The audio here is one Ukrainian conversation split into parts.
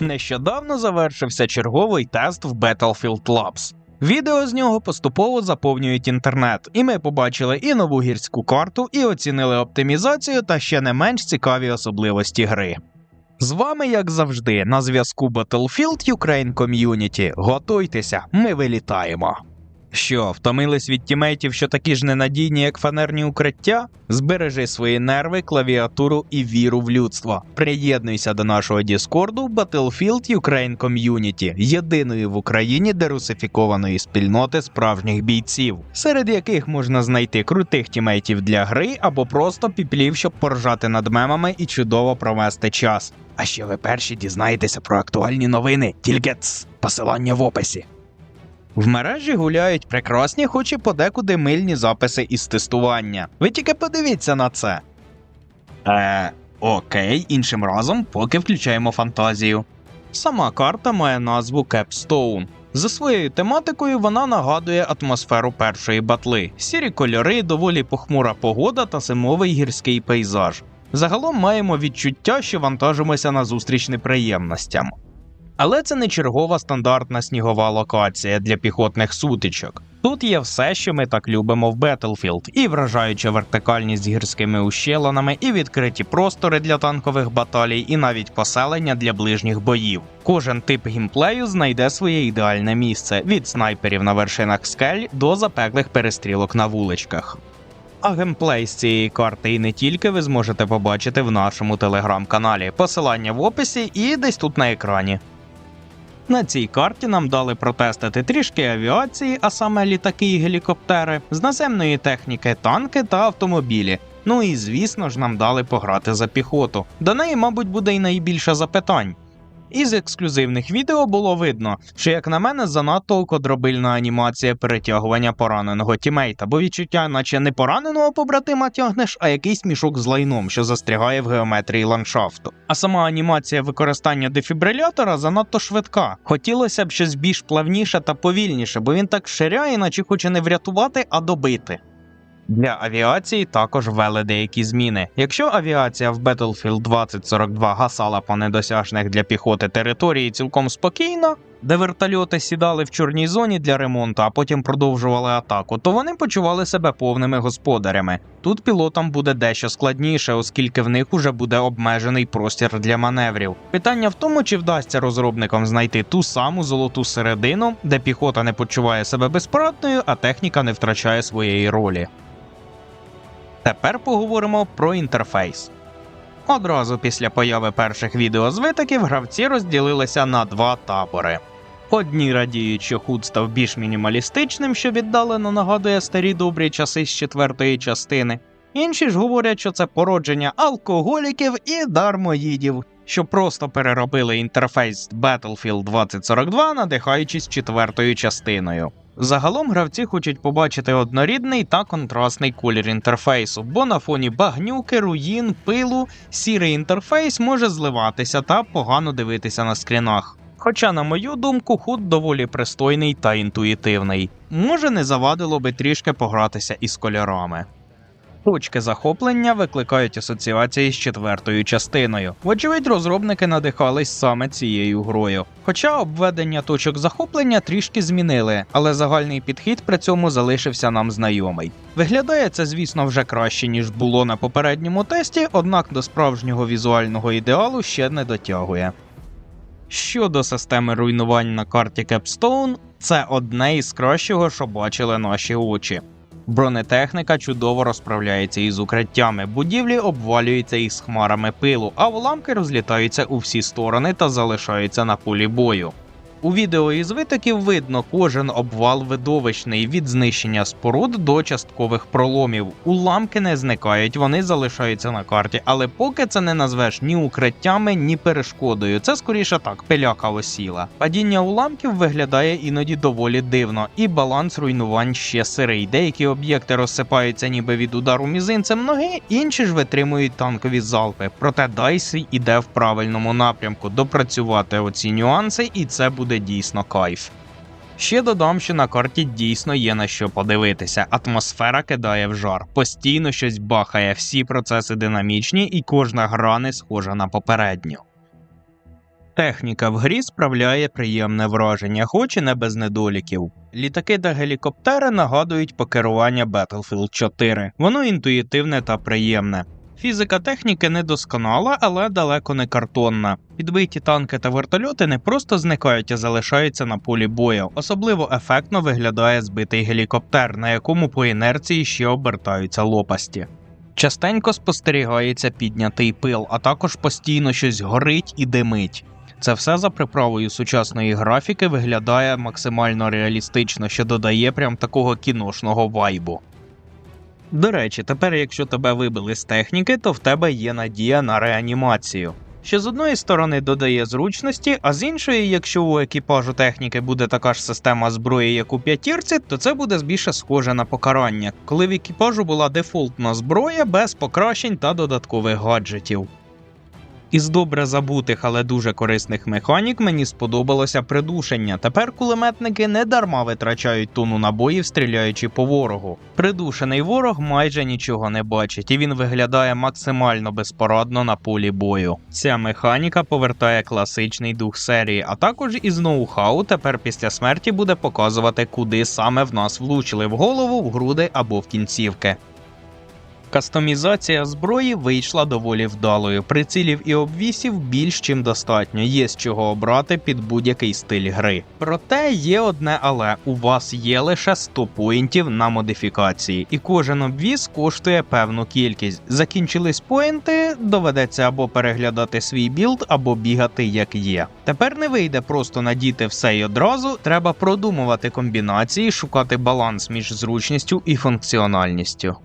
Нещодавно завершився черговий тест в Battlefield Labs. Відео з нього поступово заповнюють інтернет, і ми побачили і нову гірську карту, і оцінили оптимізацію та ще не менш цікаві особливості гри. З вами, як завжди, на зв'язку Battlefield Ukraine Community. Готуйтеся, ми вилітаємо. Що, втомились від тімейтів, що такі ж ненадійні, як фанерні укриття? Збережи свої нерви, клавіатуру і віру в людство. Приєднуйся до нашого Діскорду Battlefield Ukraine Community, єдиної в Україні дерусифікованої спільноти справжніх бійців, серед яких можна знайти крутих тімейтів для гри або просто піплів, щоб поржати над мемами і чудово провести час. А ще ви перші дізнаєтеся про актуальні новини, тільки ц, посилання в описі. В мережі гуляють прекрасні, хоч і подекуди мильні записи із тестування. Ви тільки подивіться на це. Е, окей, іншим разом, поки включаємо фантазію. Сама карта має назву Capstone. За своєю тематикою вона нагадує атмосферу першої батли: сірі кольори, доволі похмура погода та зимовий гірський пейзаж. Загалом маємо відчуття, що вантажимося на зустріч неприємностям. Але це не чергова стандартна снігова локація для піхотних сутичок. Тут є все, що ми так любимо в Battlefield, і вражаюча вертикальність з гірськими ущелинами, і відкриті простори для танкових баталій, і навіть поселення для ближніх боїв. Кожен тип гімплею знайде своє ідеальне місце від снайперів на вершинах скель до запеклих перестрілок на вуличках. А геймплей з цієї карти і не тільки ви зможете побачити в нашому телеграм-каналі. Посилання в описі і десь тут на екрані. На цій карті нам дали протестити трішки авіації, а саме літаки і гелікоптери, з наземної техніки танки та автомобілі. Ну і звісно ж нам дали пограти за піхоту. До неї, мабуть, буде й найбільше запитань. Із ексклюзивних відео було видно, що, як на мене, занадто кодробильна анімація перетягування пораненого тімейта, бо відчуття, наче не пораненого побратима тягнеш, а якийсь мішок з лайном, що застрягає в геометрії ландшафту. А сама анімація використання дефібрилятора занадто швидка. Хотілося б щось більш плавніше та повільніше, бо він так ширяє, наче хоче не врятувати, а добити. Для авіації також ввели деякі зміни. Якщо авіація в Battlefield 2042 гасала по недосяжних для піхоти території цілком спокійно, де вертольоти сідали в чорній зоні для ремонту, а потім продовжували атаку, то вони почували себе повними господарями. Тут пілотам буде дещо складніше, оскільки в них уже буде обмежений простір для маневрів. Питання в тому, чи вдасться розробникам знайти ту саму золоту середину, де піхота не почуває себе безпорадною, а техніка не втрачає своєї ролі. Тепер поговоримо про інтерфейс. Одразу після появи перших відео з гравці розділилися на два табори. Одні радіють, що худ став більш мінімалістичним, що віддалено нагадує старі добрі часи з четвертої частини. Інші ж говорять, що це породження алкоголіків і дармоїдів, що просто переробили інтерфейс Battlefield 2042, надихаючись четвертою частиною. Загалом гравці хочуть побачити однорідний та контрастний колір інтерфейсу, бо на фоні багнюки, руїн, пилу сірий інтерфейс може зливатися та погано дивитися на скрінах. Хоча, на мою думку, худ доволі пристойний та інтуїтивний. Може, не завадило би трішки погратися із кольорами. Точки захоплення викликають асоціації з четвертою частиною. Вочевидь, розробники надихались саме цією грою. Хоча обведення точок захоплення трішки змінили, але загальний підхід при цьому залишився нам знайомий. Виглядає це, звісно, вже краще, ніж було на попередньому тесті, однак до справжнього візуального ідеалу ще не дотягує. Щодо системи руйнувань на карті Capstone, це одне із кращого, що бачили наші очі. Бронетехніка чудово розправляється із укриттями, будівлі обвалюються із хмарами пилу, а уламки розлітаються у всі сторони та залишаються на полі бою. У відео із витоків видно кожен обвал видовищний від знищення споруд до часткових проломів. Уламки не зникають, вони залишаються на карті, але поки це не назвеш ні укриттями, ні перешкодою. Це скоріше так, пиляка осіла. Падіння уламків виглядає іноді доволі дивно, і баланс руйнувань ще сирий. Деякі об'єкти розсипаються ніби від удару мізинцем ноги, інші ж витримують танкові залпи. Проте Дайсі іде в правильному напрямку допрацювати оці нюанси, і це буде дійсно кайф. Ще додам, що на карті дійсно є на що подивитися. Атмосфера кидає в жар, постійно щось бахає, всі процеси динамічні, і кожна гра не схожа на попередню. Техніка в грі справляє приємне враження, хоч і не без недоліків. Літаки та гелікоптери нагадують покерування Battlefield 4. Воно інтуїтивне та приємне. Фізика техніки недосконала, але далеко не картонна. Підбиті танки та вертольоти не просто зникають, а залишаються на полі бою. Особливо ефектно виглядає збитий гелікоптер, на якому по інерції ще обертаються лопасті. Частенько спостерігається піднятий пил, а також постійно щось горить і димить. Це все за приправою сучасної графіки виглядає максимально реалістично, що додає прям такого кіношного вайбу. До речі, тепер, якщо тебе вибили з техніки, то в тебе є надія на реанімацію. Що з одної сторони додає зручності, а з іншої, якщо у екіпажу техніки буде така ж система зброї, як у п'ятірці, то це буде більше схоже на покарання, коли в екіпажу була дефолтна зброя без покращень та додаткових гаджетів. Із добре забутих, але дуже корисних механік мені сподобалося придушення. Тепер кулеметники не дарма витрачають тону набоїв, стріляючи по ворогу. Придушений ворог майже нічого не бачить, і він виглядає максимально безпорадно на полі бою. Ця механіка повертає класичний дух серії, а також із ноу-хау тепер після смерті буде показувати, куди саме в нас влучили в голову, в груди або в кінцівки. Кастомізація зброї вийшла доволі вдалою. Прицілів і обвісів більш чим достатньо, є з чого обрати під будь-який стиль гри. Проте є одне але у вас є лише 100 поінтів на модифікації, і кожен обвіз коштує певну кількість. Закінчились поінти, доведеться або переглядати свій білд, або бігати як є. Тепер не вийде просто надіти все й одразу, треба продумувати комбінації, шукати баланс між зручністю і функціональністю.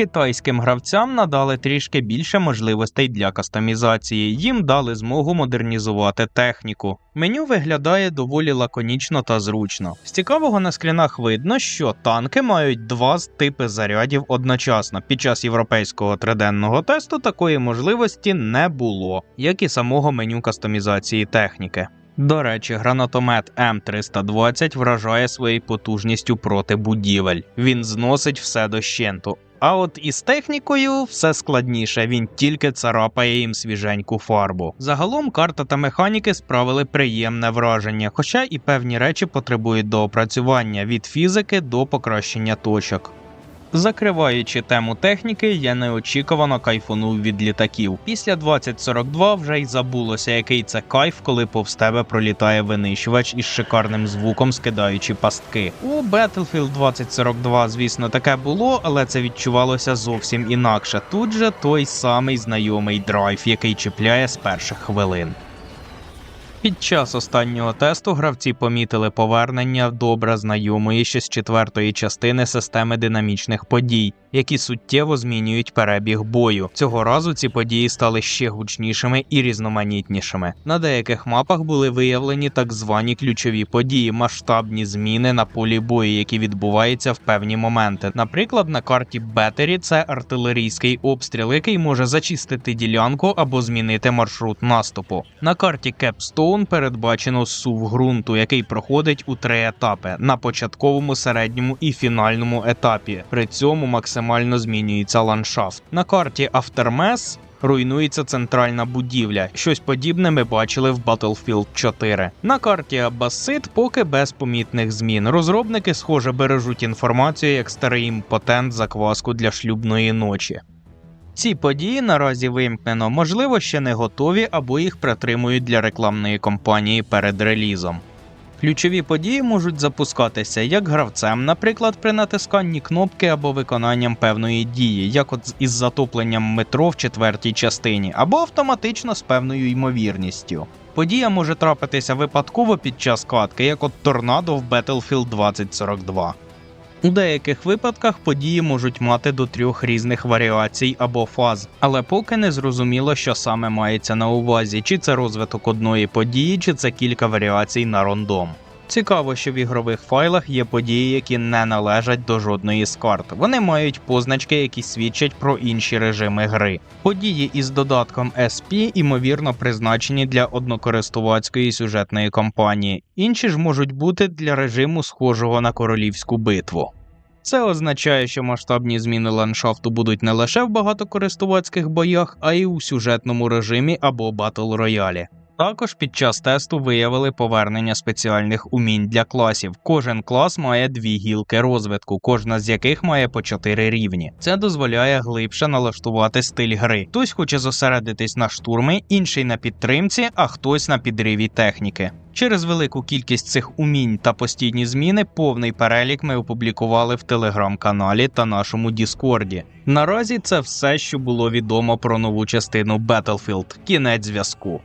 Китайським гравцям надали трішки більше можливостей для кастомізації, їм дали змогу модернізувати техніку. Меню виглядає доволі лаконічно та зручно. З цікавого на скрінах видно, що танки мають два типи зарядів одночасно. Під час європейського триденного тесту такої можливості не було, як і самого меню кастомізації техніки. До речі, гранатомет М320 вражає своєю потужністю проти будівель. Він зносить все дощенту. А от із технікою все складніше, він тільки царапає їм свіженьку фарбу. Загалом карта та механіки справили приємне враження, хоча і певні речі потребують доопрацювання від фізики до покращення точок. Закриваючи тему техніки, я неочікувано кайфунув від літаків. Після 2042 вже й забулося, який це кайф, коли повз тебе пролітає винищувач із шикарним звуком, скидаючи пастки. У Battlefield 2042, звісно, таке було, але це відчувалося зовсім інакше. Тут же той самий знайомий драйв, який чіпляє з перших хвилин. Під час останнього тесту гравці помітили повернення добре знайомої ще з четвертої частини системи динамічних подій, які суттєво змінюють перебіг бою. Цього разу ці події стали ще гучнішими і різноманітнішими. На деяких мапах були виявлені так звані ключові події, масштабні зміни на полі бою, які відбуваються в певні моменти. Наприклад, на карті Бетері це артилерійський обстріл, який може зачистити ділянку або змінити маршрут наступу. На карті Кепстоун передбачено сув ґрунту, який проходить у три етапи на початковому, середньому і фінальному етапі. При цьому максимально змінюється ландшафт. На карті Aftermath Руйнується центральна будівля. Щось подібне ми бачили в Battlefield 4. На карті Аббасид поки без помітних змін. Розробники, схоже, бережуть інформацію як старий імпотент закваску для шлюбної ночі. Ці події наразі вимкнено, можливо, ще не готові або їх притримують для рекламної кампанії перед релізом. Ключові події можуть запускатися як гравцем, наприклад, при натисканні кнопки або виконанням певної дії, як от із затопленням метро в четвертій частині, або автоматично з певною ймовірністю. Подія може трапитися випадково під час катки, як от торнадо в Battlefield 2042. У деяких випадках події можуть мати до трьох різних варіацій або фаз, але поки не зрозуміло, що саме мається на увазі, чи це розвиток одної події, чи це кілька варіацій на рандом. Цікаво, що в ігрових файлах є події, які не належать до жодної з карт. Вони мають позначки, які свідчать про інші режими гри. Події із додатком SP імовірно призначені для однокористувацької сюжетної кампанії, інші ж можуть бути для режиму схожого на королівську битву. Це означає, що масштабні зміни ландшафту будуть не лише в багатокористувацьких боях, а й у сюжетному режимі або батл роялі. Також під час тесту виявили повернення спеціальних умінь для класів. Кожен клас має дві гілки розвитку, кожна з яких має по чотири рівні. Це дозволяє глибше налаштувати стиль гри. Хтось хоче зосередитись на штурмі, інший на підтримці, а хтось на підриві техніки. Через велику кількість цих умінь та постійні зміни повний перелік ми опублікували в телеграм-каналі та нашому Діскорді. Наразі це все, що було відомо про нову частину Battlefield. Кінець зв'язку.